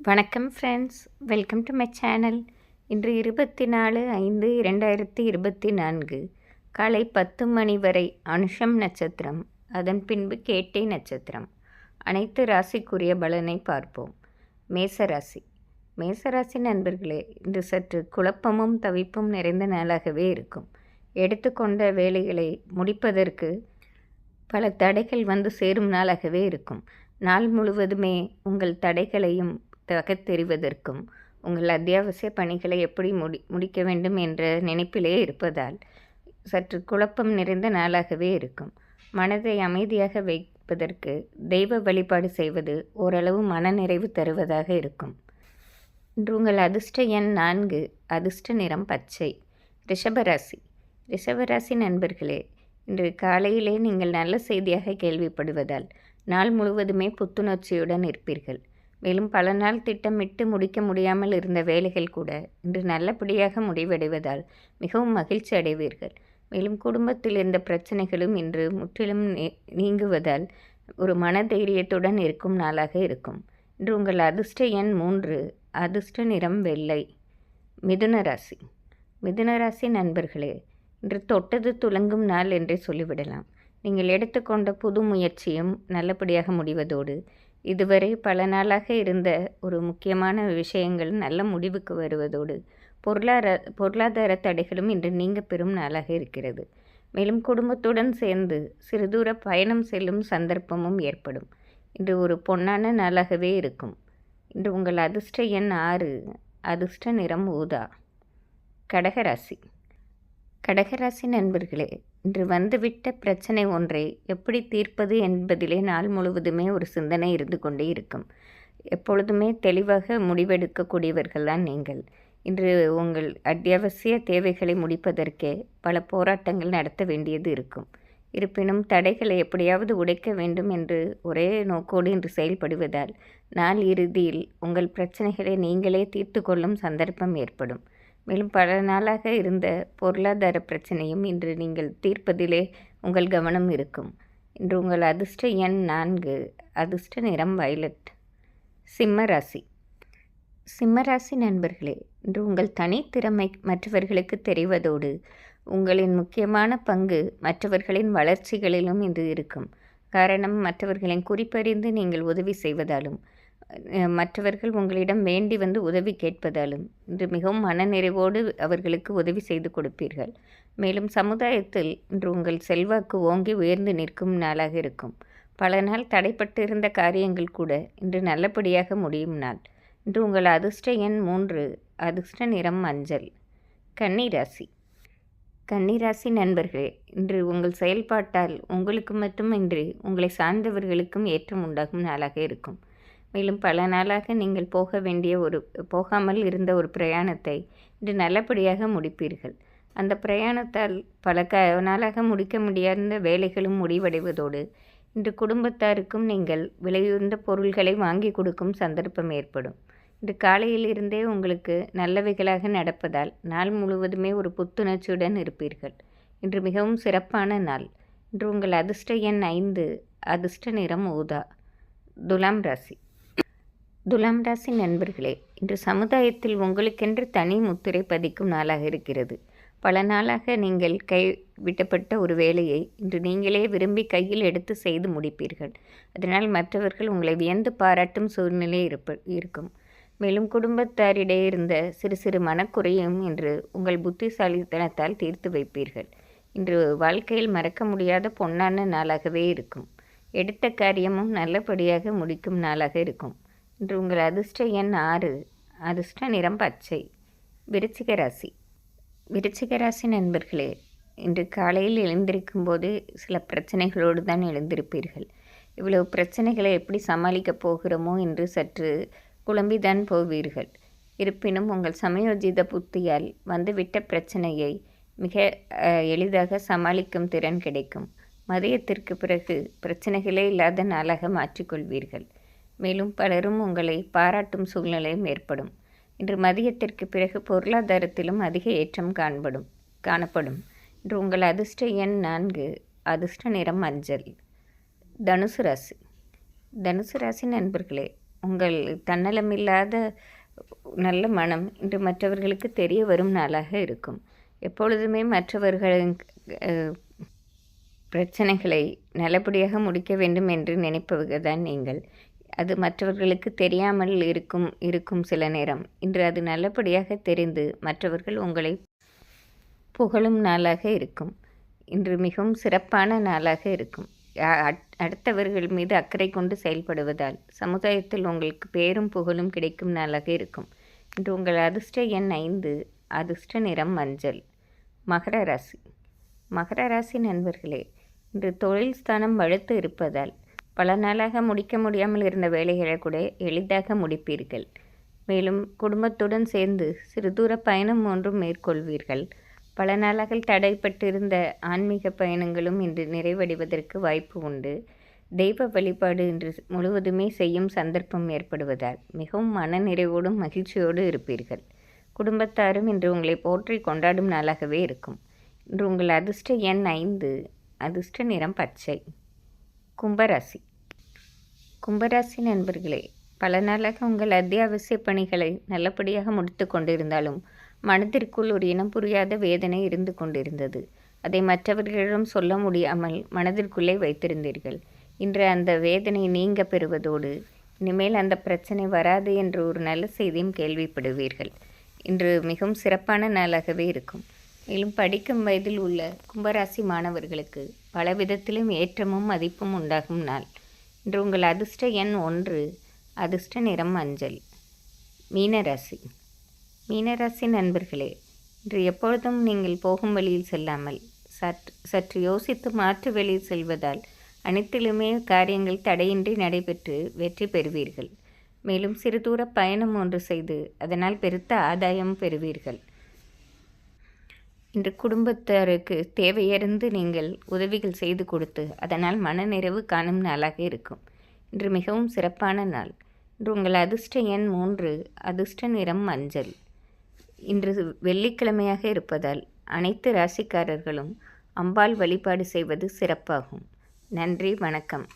வணக்கம் friends welcome to my channel இன்று இருபத்தி நாலு ஐந்து இரண்டாயிரத்தி இருபத்தி நான்கு. காலை பத்து மணி வரை அனுஷம் நட்சத்திரம் அதன் பின்பு கேட்டை நட்சத்திரம். அனைத்து ராசிக்குரிய பலனை பார்ப்போம். மேசராசி மேசராசி நண்பர்களே இன்று சற்று குழப்பமும் தவிப்பும் நிறைந்த நாளாகவே இருக்கும். எடுத்துக்கொண்ட வேலைகளை முடிப்பதற்கு பல தடைகள் வந்து சேரும் நாளாகவே இருக்கும். நாள் முழுவதுமே உங்கள் தடைகளையும் தகத்தெறிவதற்கும் உங்கள் அத்தியாவசிய பணிகளை எப்படி முடி முடிக்க வேண்டும் என்ற நினைப்பிலே இருப்பதால் சற்று குழப்பம் நிறைந்த நாளாகவே இருக்கும். மனதை அமைதியாக வைப்பதற்கு தெய்வ வழிபாடு செய்வது ஓரளவு மனநிறைவு தருவதாக இருக்கும். இன்று உங்கள் அதிர்ஷ்ட எண் நான்கு அதிர்ஷ்ட நிறம் பச்சை ரிஷபராசி. ரிஷபராசி நண்பர்களே இன்று காலையிலே நீங்கள் நல்ல செய்தியாக கேள்விப்படுவதால் நாள் முழுவதுமே புத்துணர்ச்சியுடன் இருப்பீர்கள். மேலும் பல நாள் திட்டமிட்டு முடிக்க முடியாமல் இருந்த வேலைகள் கூட இன்று நல்லபடியாக முடிவடைவதால் மிகவும் மகிழ்ச்சி அடைவீர்கள். மேலும் குடும்பத்தில் இருந்த பிரச்சனைகளும் இன்று முற்றிலும் நீங்குவதால் ஒரு மனதைரியத்துடன் இருக்கும் நாளாக இருக்கும். இன்று உங்கள் அதிர்ஷ்ட எண் மூன்று அதிர்ஷ்ட நிறம் வெள்ளை. மிதுன ராசி. மிதுன ராசி நண்பர்களே இன்று தொட்டது துலங்கும் நாள் என்றே சொல்லிவிடலாம். நீங்கள் எடுத்துக்கொண்ட புது முயற்சியும் நல்லபடியாக முடிவதோடு இதுவரை பல நாளாக இருந்த ஒரு முக்கியமான விஷயங்கள் நல்ல முடிவுக்கு வருவதோடு பொருளாதார பொருளாதார தடைகளும் இன்று நீங்க பெறும் நாளாக இருக்கிறது. மேலும் குடும்பத்துடன் சேர்ந்து சிறு தூர பயணம் செல்லும் சந்தர்ப்பமும் ஏற்படும். இன்று ஒரு பொன்னான நாளாகவே இருக்கும். இன்று உங்கள் அதிர்ஷ்ட எண் ஆறு அதிர்ஷ்ட நிறம் ஊதா கடகராசி. கடகராசி நண்பர்களே இன்று வந்துவிட்ட பிரச்சனை ஒன்றை எப்படி தீர்ப்பது என்பதிலே நாள் முழுவதுமே ஒரு சிந்தனை இருந்து கொண்டே இருக்கும். எப்பொழுதுமே தெளிவாக முடிவெடுக்கக்கூடியவர்கள் தான் நீங்கள். இன்று உங்கள் அத்தியாவசிய தேவைகளை முடிப்பதற்கே பல போராட்டங்கள் நடத்த வேண்டியது இருக்கும். இருப்பினும் தடைகளை எப்படியாவது உடைக்க வேண்டும் என்று ஒரே நோக்கோடு இன்று செயல்படுவதால் நாள் இறுதியில் உங்கள் பிரச்சனைகளை நீங்களே தீர்த்து கொள்ளும் சந்தர்ப்பம் ஏற்படும். மேலும் பல நாளாக இருந்த பொருளாதார பிரச்சனையும் இன்று நீங்கள் தீர்ப்பதிலே உங்கள் கவனம் இருக்கும். இன்று உங்கள் அதிர்ஷ்ட எண் நான்கு அதிர்ஷ்ட நிறம் வயலட். சிம்மராசி சிம்மராசி நண்பர்களே இன்று உங்கள் தனித்திறமை மற்றவர்களுக்கு தெரிவதோடு உங்களின் முக்கியமான பங்கு மற்றவர்களின் வளர்ச்சிகளிலும் இன்று இருக்கும். காரணம் மற்றவர்களின் குறிப்பறிந்து நீங்கள் உதவி செய்வதாலும் மற்றவர்கள் உங்களிடம் வேண்டி வந்து உதவி கேட்பதாலும் இன்று மிகவும் மனநிறைவோடு அவர்களுக்கு உதவி செய்து கொடுப்பீர்கள். மேலும் சமுதாயத்தில் இன்று உங்கள் செல்வாக்கு ஓங்கி உயர்ந்து நிற்கும் நாளாக இருக்கும். பல நாள் தடைப்பட்டு இருந்த காரியங்கள் கூட இன்று நல்லபடியாக முடியும் நாள். இன்று உங்கள் அதிர்ஷ்ட எண் மூன்று அதிர்ஷ்ட நிறம் மஞ்சள். கன்னிராசி. கன்னிராசி நண்பர்களே இன்று உங்கள் செயல்பாட்டால் உங்களுக்கு மட்டுமின்றி உங்களை சார்ந்தவர்களுக்கும் ஏற்றம் உண்டாகும் நாளாக இருக்கும். மேலும் பல நாளாக நீங்கள் போக வேண்டிய ஒரு போகாமல் இருந்த ஒரு பிரயாணத்தை இன்று நல்லபடியாக முடிப்பீர்கள். அந்த பிரயாணத்தால் பல க நாளாக முடிக்க முடியாத வேலைகளும் முடிவடைவதோடு இன்று குடும்பத்தாருக்கும் நீங்கள் விலையுயர்ந்த பொருள்களை வாங்கி கொடுக்கும் சந்தர்ப்பம் ஏற்படும். இன்று காலையில் இருந்தே உங்களுக்கு நல்லவைகளாக நடப்பதால் நாள் முழுவதுமே ஒரு புத்துணர்ச்சியுடன் இருப்பீர்கள். இன்று மிகவும் சிறப்பான நாள். இன்று உங்கள் அதிர்ஷ்ட எண் ஐந்து அதிர்ஷ்ட நிறம் ஊதா துலாம் ராசி. துலாம் ராசி நண்பர்களே இன்று சமுதாயத்தில் உங்களுக்கென்று தனி முத்திரை பதிக்கும் நாளாக இருக்கிறது. பல நாளாக நீங்கள் கைவிட்டப்பட்ட ஒரு வேலையை இன்று நீங்களே விரும்பி கையில் எடுத்து செய்து முடிப்பீர்கள். அதனால் மற்றவர்கள் உங்களை வியந்து பாராட்டும் சூழ்நிலை இருப்ப இருக்கும். மேலும் குடும்பத்தாரிடையே இருந்த சிறு சிறு மனக்குறையும் இன்று உங்கள் புத்திசாலித்தனத்தால் தீர்த்து வைப்பீர்கள். இன்று வாழ்க்கையில் மறக்க முடியாத பொன்னான நாளாகவே இருக்கும். எடுத்த காரியமும் நல்லபடியாக முடிக்கும் நாளாக இருக்கும். இன்று உங்கள் அதிர்ஷ்ட எண் ஆறு. அதிர்ஷ்ட நிறம் பச்சை. விருச்சிக ராசி. விருச்சிக ராசி நண்பர்களே இன்று காலையில் எழுந்திருக்கும் போது சில பிரச்சனைகளோடு தான் எழுந்திருப்பீர்கள். இவ்வளவு பிரச்சனைகளை எப்படி சமாளிக்கப் போகிறோமோ என்று சற்று குழம்பிதான் போவீர்கள். இருப்பினும் உங்கள் சமயோஜித புத்தியால் வந்துவிட்ட பிரச்சனையை மிக எளிதாக சமாளிக்கும் திறன் கிடைக்கும். மதியத்திற்கு பிறகு பிரச்சனைகளே இல்லாத நாளாக மாற்றிக்கொள்வீர்கள். மேலும் பலரும் உங்களை பாராட்டும் சூழ்நிலையும் ஏற்படும். இன்று மதியத்திற்கு பிறகு பொருளாதாரத்திலும் அதிக ஏற்றம் காண்படும் காணப்படும். இன்று உங்கள் அதிர்ஷ்ட எண் நான்கு அதிர்ஷ்ட நிறம் மஞ்சள் தனுசு ராசி. தனுசு ராசி நண்பர்களே உங்கள் தன்னலமில்லாத நல்ல மனம் இன்று மற்றவர்களுக்கு தெரிய வரும் நாளாக இருக்கும். எப்பொழுதுமே மற்றவர்களின் பிரச்சனைகளை நல்லபடியாக முடிக்க வேண்டும் என்று நினைப்பவர்கள் தான் நீங்கள். அது மற்றவர்களுக்கு தெரியாமல் இருக்கும் இருக்கும் சில நேரம். இன்று அது நல்லபடியாக தெரிந்து மற்றவர்கள் உங்களை புகழும் நாளாக இருக்கும். இன்று மிகவும் சிறப்பான நாளாக இருக்கும். அட்- அடுத்தவர்கள் மீது அக்கறை கொண்டு செயல்படுவதால் சமுதாயத்தில் உங்களுக்கு பேரும் புகழும் கிடைக்கும் நாளாக இருக்கும். இன்று உங்கள் அதிர்ஷ்ட எண் ஐந்து அதிர்ஷ்ட நிறம் மஞ்சள். மகர ராசி. மகர ராசி நண்பர்களே இன்று தொழில் ஸ்தானம் வலுத்து இருப்பதால் பல நாளாக முடிக்க முடியாமல் இருந்த வேலைகளை கூட எளிதாக முடிப்பீர்கள். மேலும் குடும்பத்துடன் சேர்ந்து சிறு தூர பயணம் ஒன்றும் மேற்கொள்வீர்கள். பல நாளாக தடைப்பட்டிருந்த ஆன்மீக பயணங்களும் இன்று நிறைவடைவதற்கு வாய்ப்பு உண்டு. தெய்வ வழிபாடு இன்று முழுவதுமே செய்யும் சந்தர்ப்பம் ஏற்படுவதால் மிகவும் மனநிறைவோடும் மகிழ்ச்சியோடு இருப்பீர்கள். குடும்பத்தாரும் இன்று உங்களை போற்றி கொண்டாடும் நாளாகவே இருக்கும். இன்று உங்கள் அதிர்ஷ்ட எண் ஐந்து அதிர்ஷ்ட நிறம் பச்சை. கும்பராசி. கும்பராசி நண்பர்களே பல நாளாக உங்கள் அத்தியாவசிய பணிகளை நல்லபடியாக முடித்து கொண்டிருந்தாலும் மனதிற்குள் ஒரு இனம் புரியாத வேதனை இருந்து கொண்டிருந்தது. அதை மற்றவர்களிடம் சொல்ல முடியாமல் மனதிற்குள்ளே வைத்திருந்தீர்கள். இன்று அந்த வேதனை நீங்க பெறுவதோடு இனிமேல் அந்த பிரச்சனை வராது என்று ஒரு நல்ல செய்தியும் கேள்விப்படுவீர்கள். இன்று மிகவும் சிறப்பான நாளாகவே இருக்கும். மேலும் படிக்கும் வயதில் உள்ள கும்பராசி மாணவர்களுக்கு பல விதத்திலும் ஏற்றமும் மதிப்பும் உண்டாகும் நாள். இன்று உங்கள் அதிர்ஷ்ட எண் ஒன்று அதிர்ஷ்ட நிறம் மஞ்சள் மீனராசி. மீனராசி நண்பர்களே இன்று எப்பொழுதும் நீங்கள் போகும் வழியில் செல்லாமல் சற்று சற்று யோசித்து மாற்று வழியில் செல்வதால் அனைத்திலுமே காரியங்கள் தடையின்றி நடைபெற்று வெற்றி பெறுவீர்கள். மேலும் சிறு தூர பயணம் ஒன்று செய்து அதனால் பெருத்த ஆதாயம் பெறுவீர்கள். இன்று குடும்பத்தாருக்கு தேவையறிந்து நீங்கள் உதவிகள் செய்து கொடுத்து அதனால் மனநிறைவு காணும் நாளாக இருக்கும். இன்று மிகவும் சிறப்பான நாள். இன்று உங்கள் அதிர்ஷ்ட எண் மூன்று அதிர்ஷ்ட நிறம் மஞ்சள். இன்று வெள்ளிக்கிழமையாக இருப்பதால் அனைத்து ராசிக்காரர்களும் அம்பாள் வழிபாடு செய்வது சிறப்பாகும். நன்றி வணக்கம்.